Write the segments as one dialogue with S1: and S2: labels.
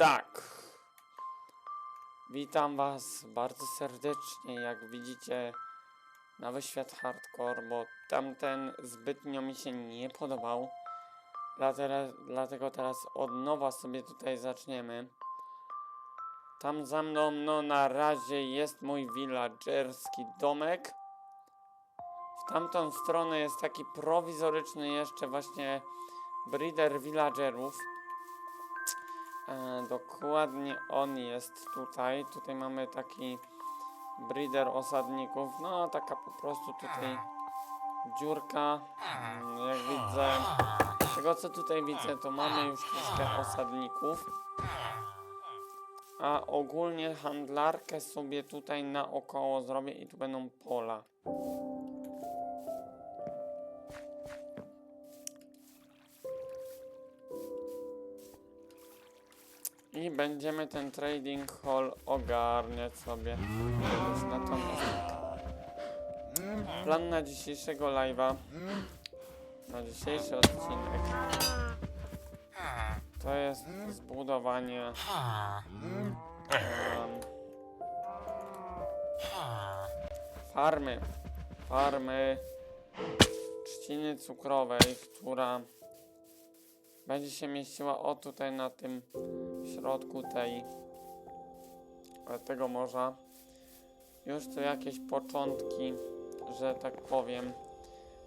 S1: tak. Witam Was bardzo serdecznie. Jak widzicie, nowy świat hardcore, bo tamten zbytnio mi się nie podobał. Dlatego, teraz od nowa sobie tutaj zaczniemy. Tam za mną, no na razie jest mój villagerski domek. W tamtą stronę jest taki prowizoryczny jeszcze właśnie breeder villagerów. E, dokładnie on jest tutaj. Tutaj mamy taki breeder osadników. No, taka po prostu tutaj dziurka. Mm, Jak widzę, z tego co tutaj widzę, to mamy już troszkę osadników. A ogólnie handlarkę sobie tutaj naokoło zrobię i tu będą pola. I będziemy ten trading hall ogarniać sobie. Natomiast plan na dzisiejszego live'a, na dzisiejszy odcinek, to jest zbudowanie. Em, farmy, farmy trzciny cukrowej, która będzie się mieściła o tutaj na tym środku tej e, tego morza. Już tu jakieś początki, że tak powiem,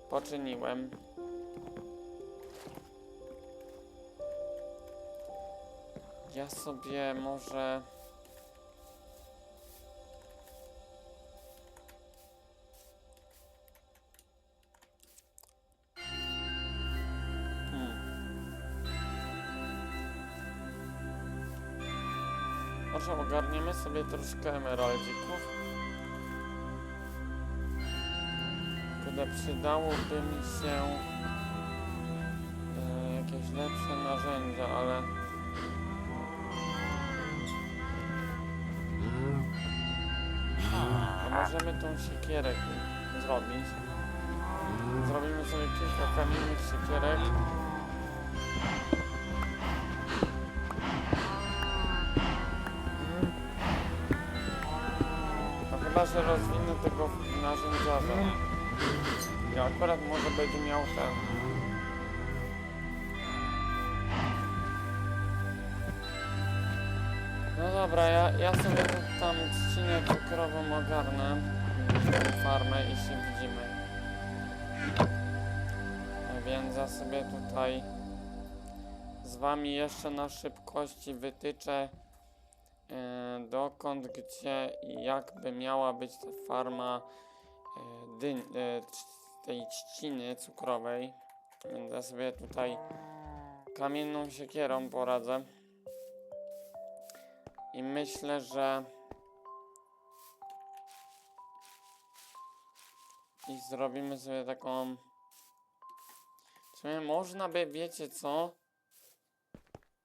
S1: poczyniłem. Ja sobie może sobie troszkę emeraldzików. Kurde, przydałoby mi się e, jakieś lepsze narzędzia, ale... A możemy tą siekierę zrobić. Zrobimy sobie kilka kamiennych siekierek. Chyba, że rozwinę tego narzędziarza. I akurat może będzie miał ten. No dobra, ja, ja sobie tam trzcinę cukrową ogarnę. Farmę i się widzimy. Więc ja sobie tutaj z wami jeszcze na szybkości wytyczę dokąd, gdzie i jakby miała być ta farma e, e, tej trzciny cukrowej. Więc ja sobie tutaj kamienną siekierą poradzę. I myślę, że i zrobimy sobie taką w sumie można by, wiecie co?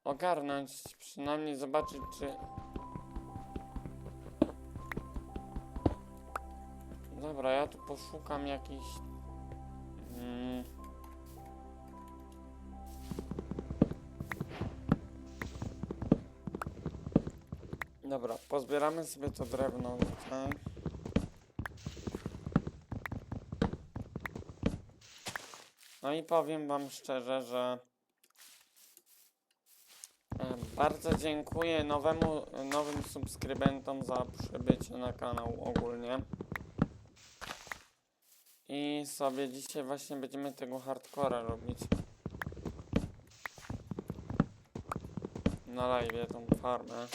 S1: Ogarnąć, przynajmniej zobaczyć, czy... Dobra, ja tu poszukam jakiś... Mm. Dobra, pozbieramy sobie to drewno tutaj. No i powiem Wam szczerze, że e, bardzo dziękuję nowemu, nowym subskrybentom za przybycie na kanał ogólnie. I sobie dzisiaj właśnie będziemy tego hardcora robić. Na live tą farmę.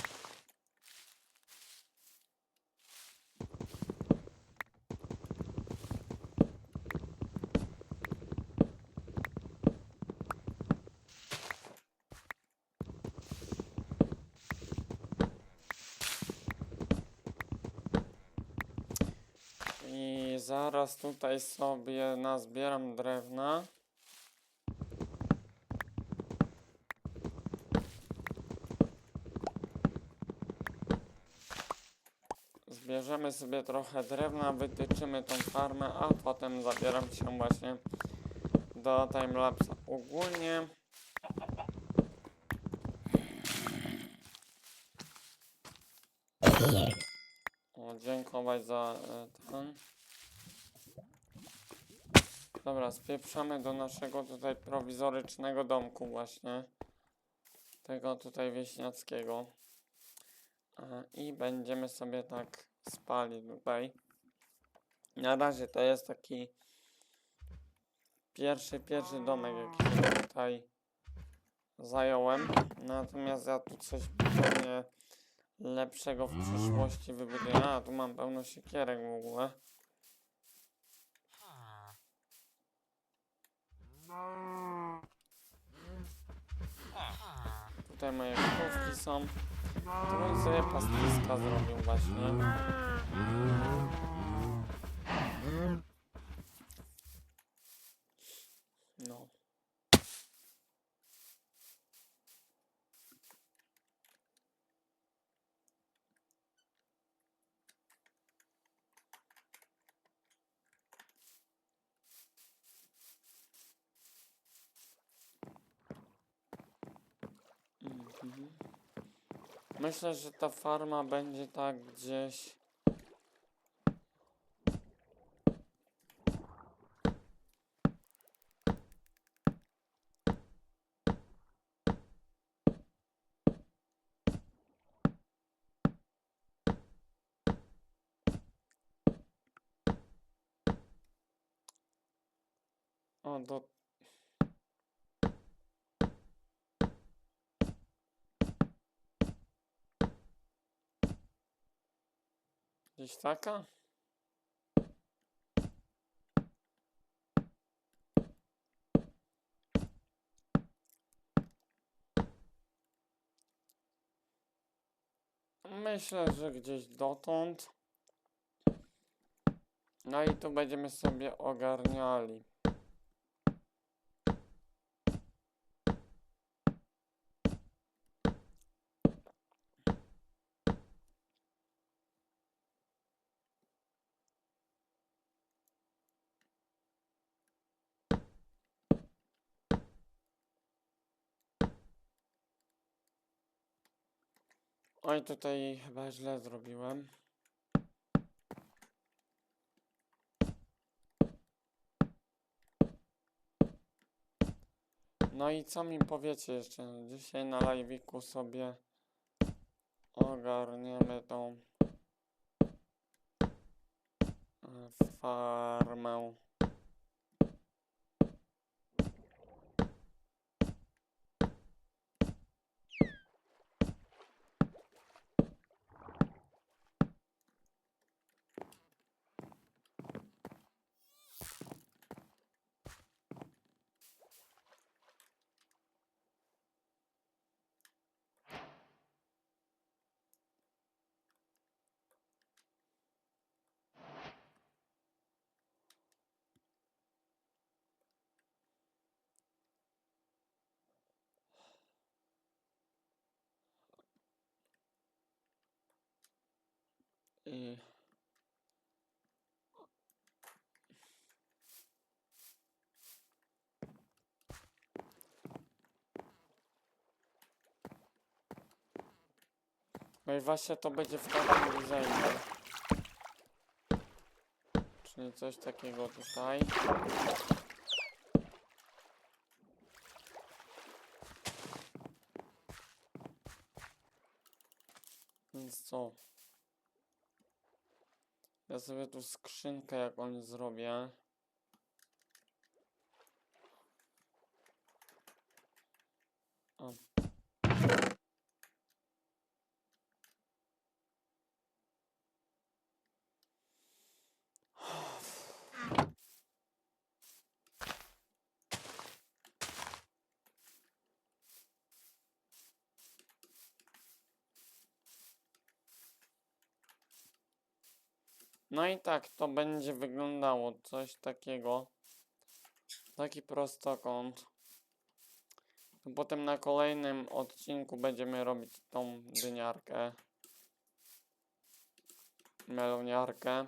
S1: I zaraz tutaj sobie nazbieram drewna. Zbierzemy sobie trochę drewna, wytyczymy tą farmę, a potem zabieram się właśnie do timelapsa. Ogólnie O, dziękować za e, ten. Dobra, spieprzamy do naszego tutaj prowizorycznego domku właśnie. Tego tutaj wieśniackiego. I będziemy sobie tak spali tutaj. Na razie to jest taki pierwszy, pierwszy domek, jaki tutaj zająłem. Natomiast ja tu coś pewnie lepszego w przyszłości wybuduję. A, tu mam pełno siekierek w ogóle. Tutaj moje krówki są. Tu sobie pastwiska zrobił właśnie. No. Mhm. Myślę, że ta farma będzie tak gdzieś. O, do Gdzieś taka? Myślę, że gdzieś dotąd. No i tu będziemy sobie ogarniali. Oj, tutaj chyba źle zrobiłem. No i co mi powiecie jeszcze? Dzisiaj na live'iku sobie ogarniemy tą e, farmę. I No i właśnie to będzie w takim designie. Czyli coś takiego tutaj. Więc co? Ja sobie tu skrzynkę jakąś zrobię. O. No i tak to będzie wyglądało. Coś takiego. Taki prostokąt. To Potem na kolejnym odcinku będziemy robić tą dyniarkę. Meloniarkę.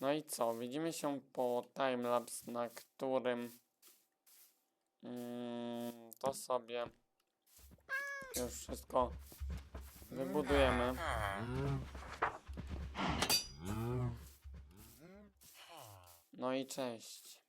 S1: No i co? Widzimy się po timelapse, na którym mm, to sobie już wszystko Wybudujemy. No i cześć.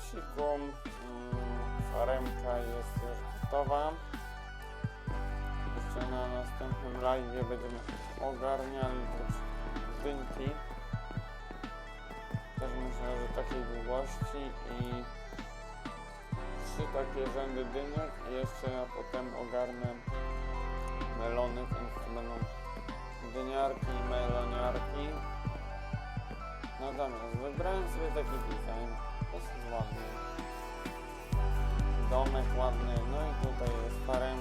S1: Siku. Mm, faremka jest już gotowa. Jeszcze na następnym live będziemy ogarniali też dynki. Też myślę, że takiej długości i trzy takie rzędy dynek i jeszcze ja potem ogarnę melony, więc to będą dyniarki i meloniarki. Natomiast wybrałem sobie taki design, dosyć ładny. Domek ładny, no i tutaj jest parem